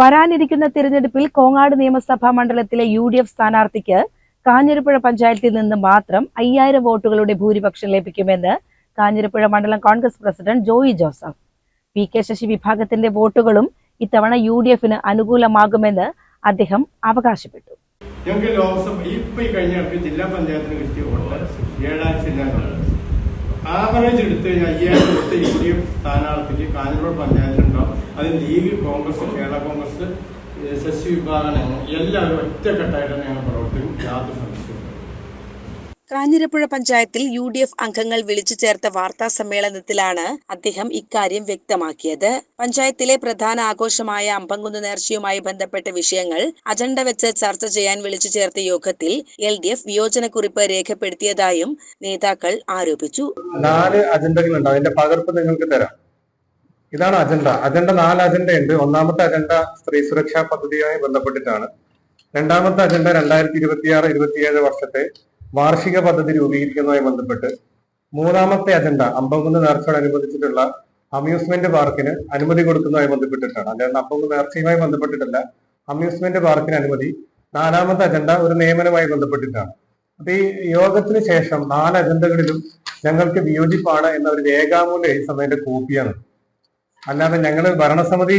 വരാനിരിക്കുന്ന തിരഞ്ഞെടുപ്പിൽ കോങ്ങാട് നിയമസഭാ മണ്ഡലത്തിലെ യു ഡി എഫ് സ്ഥാനാർത്ഥിക്ക് കാഞ്ഞിരപ്പുഴ പഞ്ചായത്തിൽ നിന്ന് മാത്രം അയ്യായിരം വോട്ടുകളുടെ ഭൂരിപക്ഷം ലഭിക്കുമെന്ന് കാഞ്ഞിരപ്പുഴ മണ്ഡലം Congress president Joy Joseph. P K Sasi വിഭാഗത്തിന്റെ വോട്ടുകളും ഇത്തവണ യു ഡി എഫിന് അനുകൂലമാകുമെന്ന് അദ്ദേഹം അവകാശപ്പെട്ടു. ഞങ്ങൾക്ക് ലോക്സഭ ഇപ്പൊ ഈ കഴിഞ്ഞ ജില്ലാ പഞ്ചായത്തിന് കിട്ടിയ വോട്ട് ഏഴാം ജില്ലകളാണ്. ആവറേജ് എടുത്തു കഴിഞ്ഞാൽ അയ്യായിരം വോട്ട് യു ഡി എഫ് സ്ഥാനാർത്ഥിക്ക് കാഞ്ഞിരപ്പുഴ പഞ്ചായത്തിലുണ്ടാവും. അത് league Congress Kerala Congress S S വിഭാഗം എല്ലാവരും ഒറ്റക്കെട്ടായിട്ട് ഞങ്ങൾ പ്രവർത്തിക്കും. യാതൊരു സംശയവും കാഞ്ഞിരപ്പുഴ പഞ്ചായത്തിൽ യു ഡി എഫ് അംഗങ്ങൾ വിളിച്ചു ചേർത്ത വാർത്താ സമ്മേളനത്തിലാണ് അദ്ദേഹം ഇക്കാര്യം വ്യക്തമാക്കിയത്. പഞ്ചായത്തിലെ പ്രധാന ആഘോഷമായ അമ്പങ്കുന്ന് നേർച്ചയുമായി ബന്ധപ്പെട്ട വിഷയങ്ങൾ അജണ്ട വെച്ച് ചർച്ച ചെയ്യാൻ വിളിച്ചു ചേർത്ത യോഗത്തിൽ എൽ ഡി എഫ് വിയോജനക്കുറിപ്പ് രേഖപ്പെടുത്തിയതായും നേതാക്കൾ ആരോപിച്ചു. നാല് അജണ്ടകളുണ്ട്. അതിന്റെ പകർപ്പ് നിങ്ങൾക്ക് തരാം. ഇതാണ് അജണ്ട. അജണ്ട നാല് അജണ്ടയുണ്ട്. ഒന്നാമത്തെ അജണ്ട സ്ത്രീ സുരക്ഷാ പദ്ധതിയുമായി ബന്ധപ്പെട്ടിട്ടാണ്. രണ്ടാമത്തെ അജണ്ട രണ്ടായിരത്തി ഇരുപത്തിയാറ് ഇരുപത്തിയേഴ് വർഷത്തെ വാർഷിക പദ്ധതി രൂപീകരിക്കുന്നതുമായി ബന്ധപ്പെട്ട്. മൂന്നാമത്തെ അജണ്ട അമ്പകുന്ന് നേർച്ചയോടനുബന്ധിച്ചിട്ടുള്ള അമ്യൂസ്മെന്റ് പാർക്കിന് അനുമതി കൊടുക്കുന്നതുമായി ബന്ധപ്പെട്ടിട്ടാണ്. അല്ലാതെ അമ്പകുന്ന് നേർച്ചയുമായി ബന്ധപ്പെട്ടിട്ടല്ല. അമ്യൂസ്മെന്റ് പാർക്കിന് അനുമതി. നാലാമത്തെ അജണ്ട ഒരു നിയമനവുമായി ബന്ധപ്പെട്ടിട്ടാണ്. അപ്പൊ ഈ യോഗത്തിന് ശേഷം നാല് അജണ്ടകളിലും ഞങ്ങൾക്ക് വിയോജിപ്പാണ് എന്ന ഒരു രേഖാമൂലം ഈ സമയത്തെ കോപ്പിയാണ്. അല്ലാതെ ഞങ്ങൾ ഭരണസമിതി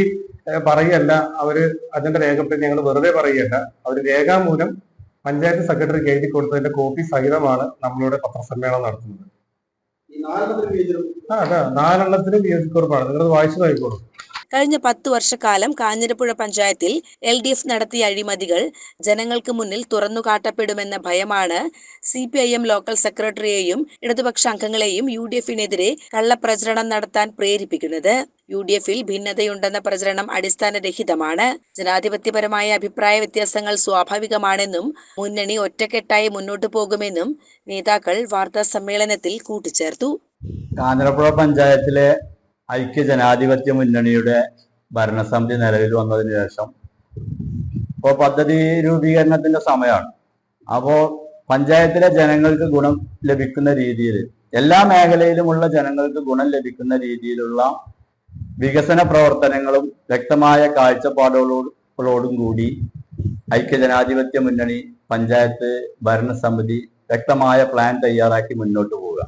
പറയല്ല അവർ അതിന്റെ രേഖപ്പെടുത്തി ഞങ്ങൾ വെറുതെ പറയല്ല അവർ രേഖാമൂലം പഞ്ചായത്ത് സെക്രട്ടറി എഴുതി കൊടുത്തതിന്റെ കോപ്പി സഹിതമാണ് നമ്മളിവിടെ പത്രസമ്മേളനം നടത്തുന്നത്. ആ അതാ. നാലെണ്ണത്തിനും വിയോജിക്കുറപ്പാണ് നിങ്ങൾ വായിച്ചു നോക്കിക്കോളൂ. കഴിഞ്ഞ പത്തു വർഷക്കാലം കാഞ്ഞിരപ്പുഴ പഞ്ചായത്തിൽ എൽ ഡി എഫ് നടത്തിയ അഴിമതികൾ ജനങ്ങൾക്ക് മുന്നിൽ തുറന്നു കാട്ടപ്പെടുമെന്ന ഭയമാണ് C P I M local സെക്രട്ടറിയെയും ഇടതുപക്ഷ അംഗങ്ങളെയും യു ഡി എഫിനെതിരെ കള്ളപ്രചരണം നടത്താൻ പ്രേരിപ്പിക്കുന്നത്. യു ഡി എഫിൽ ഭിന്നതയുണ്ടെന്ന പ്രചരണം അടിസ്ഥാനരഹിതമാണ്. ജനാധിപത്യപരമായ അഭിപ്രായ വ്യത്യാസങ്ങൾ സ്വാഭാവികമാണെന്നും മുന്നണി ഒറ്റക്കെട്ടായി മുന്നോട്ടു പോകുമെന്നും നേതാക്കൾ വാർത്താ സമ്മേളനത്തിൽ കൂട്ടിച്ചേർത്തു. കാഞ്ഞിരപ്പുഴ പഞ്ചായത്തിലെ ഐക്യ ജനാധിപത്യ മുന്നണിയുടെ ഭരണസമിതി നിലവിൽ വന്നതിന് ശേഷം ഇപ്പോൾ പദ്ധതി രൂപീകരണത്തിന്റെ സമയമാണ്. അപ്പോൾ പഞ്ചായത്തിലെ ജനങ്ങൾക്ക് ഗുണം ലഭിക്കുന്ന രീതിയിൽ എല്ലാ മേഖലയിലുമുള്ള ജനങ്ങൾക്ക് ഗുണം ലഭിക്കുന്ന രീതിയിലുള്ള വികസന പ്രവർത്തനങ്ങളും വ്യക്തമായ കാഴ്ചപ്പാടുകളോടും കൂടി ഐക്യ ജനാധിപത്യ മുന്നണി പഞ്ചായത്ത് ഭരണസമിതി വ്യക്തമായ പ്ലാൻ തയ്യാറാക്കി മുന്നോട്ട് പോവുക.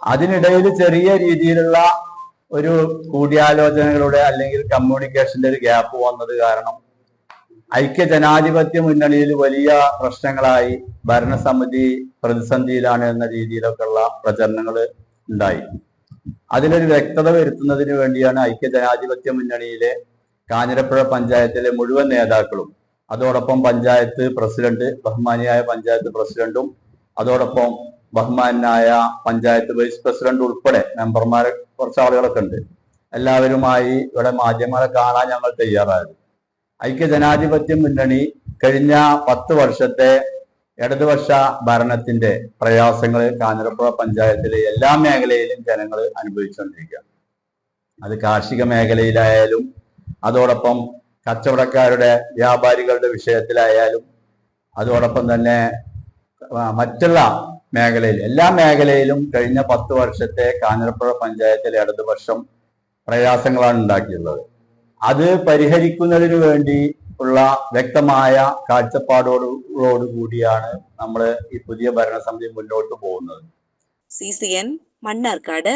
അതിനിടയിൽ ചെറിയ രീതിയിലുള്ള ഒരു കൂടിയാലോചനകളുടെ അല്ലെങ്കിൽ കമ്മ്യൂണിക്കേഷന്റെ ഒരു ഗ്യാപ്പ് വന്നത് കാരണം ഐക്യ ജനാധിപത്യ മുന്നണിയിൽ വലിയ പ്രശ്നങ്ങളായി ഭരണസമിതി പ്രതിസന്ധിയിലാണ് എന്ന രീതിയിലൊക്കെയുള്ള പ്രചരണങ്ങൾ ഉണ്ടായി. അതിലൊരു വ്യക്തത വരുത്തുന്നതിന് വേണ്ടിയാണ് ഐക്യ ജനാധിപത്യ മുന്നണിയിലെ കാഞ്ഞിരപ്പുഴ പഞ്ചായത്തിലെ മുഴുവൻ നേതാക്കളും അതോടൊപ്പം പഞ്ചായത്ത് പ്രസിഡന്റ് ബഹുമാനിയായ പഞ്ചായത്ത് പ്രസിഡന്റും അതോടൊപ്പം ബഹുമാനായ പഞ്ചായത്ത് വൈസ് പ്രസിഡന്റ് ഉൾപ്പെടെ മെമ്പർമാർ കുറച്ച് ആളുകളൊക്കെ ഉണ്ട്. എല്ലാവരുമായി ഇവിടെ മാധ്യമങ്ങളെ കാണാൻ ഞങ്ങൾ തയ്യാറായത്. ഐക്യ ജനാധിപത്യ മുന്നണി കഴിഞ്ഞ പത്ത് വർഷത്തെ ഇടതുപക്ഷ ഭരണത്തിന്റെ പ്രയാസങ്ങൾ കാഞ്ഞിരപ്പുഴ പഞ്ചായത്തിലെ എല്ലാ മേഖലയിലും ജനങ്ങൾ അനുഭവിച്ചുകൊണ്ടിരിക്കുക അത് കാർഷിക മേഖലയിലായാലും അതോടൊപ്പം കച്ചവടക്കാരുടെ വ്യാപാരികളുടെ വിഷയത്തിലായാലും അതോടൊപ്പം തന്നെ മറ്റുള്ള മേഖലയിൽ എല്ലാ മേഖലയിലും കഴിഞ്ഞ പത്ത് വർഷത്തെ കാഞ്ഞിരപ്പുഴ പഞ്ചായത്തിലെ ഇടതുപക്ഷം പ്രയാസങ്ങളാണ് ഉണ്ടാക്കിയിട്ടുള്ളത്. അത് പരിഹരിക്കുന്നതിന് വേണ്ടി ഉള്ള വ്യക്തമായ കാഴ്ചപ്പാടോടു കൂടിയാണ് നമ്മൾ ഈ പുതിയ ഭരണസമിതി മുന്നോട്ട് പോകുന്നത്. C C N Mannarkkad.